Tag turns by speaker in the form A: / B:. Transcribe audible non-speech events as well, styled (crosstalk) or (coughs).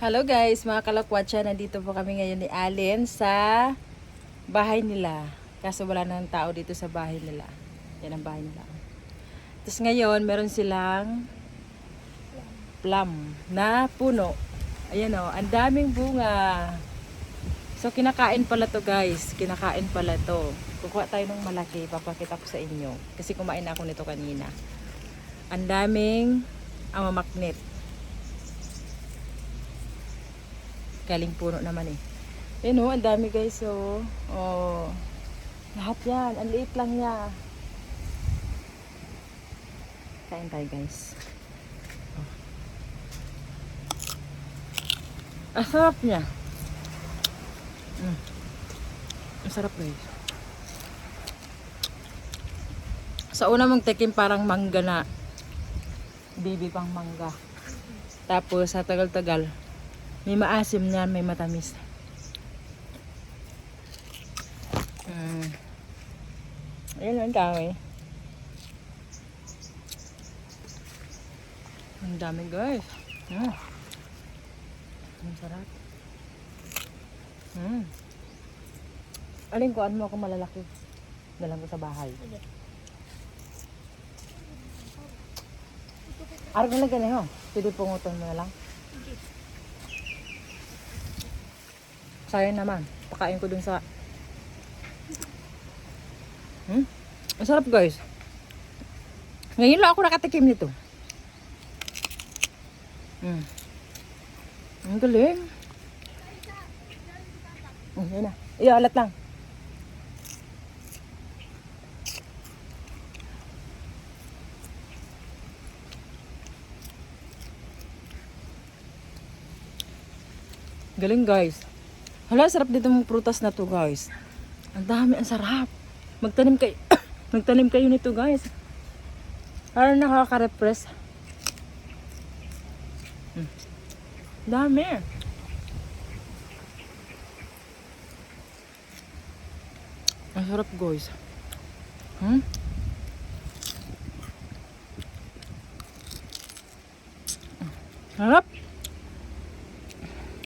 A: Hello guys, mga kalakwatsa. Nandito po kami ngayon ni Allen sa bahay nila. Kaso wala nang tao dito sa bahay nila. Yan ang bahay nila. Tapos ngayon, meron silang plum na puno. Ayan o, ang daming bunga. So kinakain pala to guys. Kinakain pala to. Kukuha tayo ng malaki. Papakita ko sa inyo. Kasi kumain ako nito kanina. Ang daming amamaknit. Galing puno naman eh. Yan o, ang dami guys oh. Oh. Lahat yan. Ang liit lang niya. Kain tayo guys. Oh. Ang sarap niya. Mm. Ang sarap guys. Sa una mong tikim parang mangga na. Baby pang mangga. Tapos sa tagal-tagal, may maasim niyan, may matamis. Mm. Ayun, ang dami. Ang dami guys. Mm. Ang sarap. Mm. Alin ko, ano mo ako malalaki? Dalang ko sa bahay. Arag na lang ganun, ho. Pwede pungutan mo na lang. Sayang naman. Pakain ko dun sa... Hmm? Ang sarap guys. Ngayon lang ako nakatikim nito. Hmm. Ang galing. Hmm, yun na. Iyo, alat lang. Galing guys. Hala, sarap dito mong prutas na to guys. Ang dami, ang sarap. Magtanim kayo, (coughs) magtanim kayo nito guys. Parang nakaka-repress. Hmm. Dami. Ang sarap guys. Hmm? Sarap.